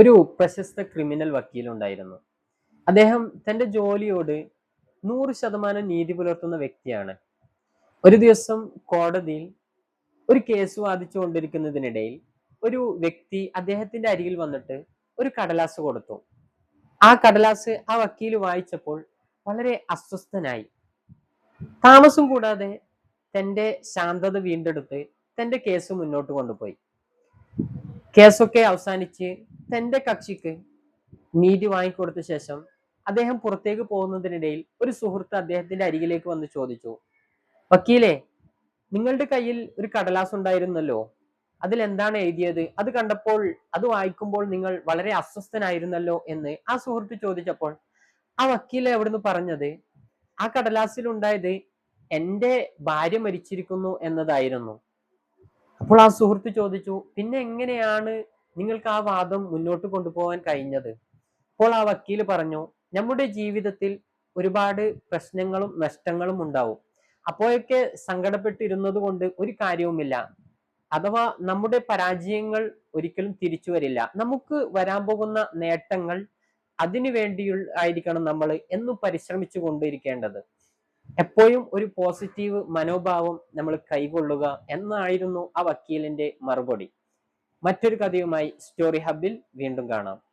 ഒരു പ്രശസ്ത ക്രിമിനൽ വക്കീലുണ്ടായിരുന്നു. അദ്ദേഹം തന്റെ ജോലിയോട് നൂറ് ശതമാനം നീതി പുലർത്തുന്ന വ്യക്തിയാണ്. ഒരു ദിവസം കോടതിയിൽ ഒരു കേസ് വാദിച്ചുകൊണ്ടിരിക്കുന്നതിനിടയിൽ ഒരു വ്യക്തി അദ്ദേഹത്തിന്റെ അരികിൽ വന്നിട്ട് ഒരു കടലാസ് കൊടുത്തു. ആ കടലാസ് ആ വക്കീൽ വായിച്ചപ്പോൾ വളരെ അസ്വസ്ഥനായി. താമസം കൂടാതെ തന്റെ ശാന്തത വീണ്ടെടുത്ത് തന്റെ കേസ് മുന്നോട്ട് കൊണ്ടുപോയി. കേസൊക്കെ അവസാനിച്ച് തന്റെ കക്ഷിക്ക് നീതി വാങ്ങിക്കൊടുത്ത ശേഷം അദ്ദേഹം പുറത്തേക്ക് പോകുന്നതിനിടയിൽ ഒരു സുഹൃത്ത് അദ്ദേഹത്തിന്റെ അരികിലേക്ക് വന്ന് ചോദിച്ചു വക്കീലെ നിങ്ങളുടെ കയ്യിൽ ഒരു കടലാസ് ഉണ്ടായിരുന്നല്ലോ? അതിൽ എന്താണ് എഴുതിയത്? അത് കണ്ടപ്പോൾ അത് വായിക്കുമ്പോൾ നിങ്ങൾ വളരെ അസ്വസ്ഥനായിരുന്നല്ലോ? എന്ന് ആ സുഹൃത്ത് ചോദിച്ചപ്പോൾ ആ വക്കീൽ എവിടുന്ന് പറഞ്ഞത്? ആ കടലാസിൽ ഉണ്ടായത് എന്റെ ഭാര്യ മരിച്ചിരിക്കുന്നു എന്നതായിരുന്നു. അപ്പോൾ ആ സുഹൃത്ത് ചോദിച്ചു പിന്നെ എങ്ങനെയാണ് നിങ്ങൾക്ക് ആ വാദം മുന്നോട്ട് കൊണ്ടുപോകാൻ കഴിഞ്ഞത്? അപ്പോൾ ആ വക്കീൽ പറഞ്ഞു നമ്മുടെ ജീവിതത്തിൽ ഒരുപാട് പ്രശ്നങ്ങളും നഷ്ടങ്ങളും ഉണ്ടാവും. അപ്പോഴൊക്കെ സങ്കടപ്പെട്ടിരുന്നത് കൊണ്ട് ഒരു കാര്യവുമില്ല. അഥവാ നമ്മുടെ പരാജയങ്ങൾ ഒരിക്കലും തിരിച്ചു വരില്ല. നമുക്ക് വരാൻ പോകുന്ന നേട്ടങ്ങൾ അതിനു വേണ്ടിയുള്ള ആയിരിക്കണം നമ്മൾ എന്നും പരിശ്രമിച്ചു കൊണ്ടിരിക്കേണ്ടത്. എപ്പോഴും ഒരു പോസിറ്റീവ് മനോഭാവം നമ്മൾ കൈകൊള്ളുക എന്നായിരുന്നു ആ വക്കീലിന്റെ മറുപടി. മറ്റൊരു കഥയുമായി സ്റ്റോറി ഹബിൽ വീണ്ടും കാണാം.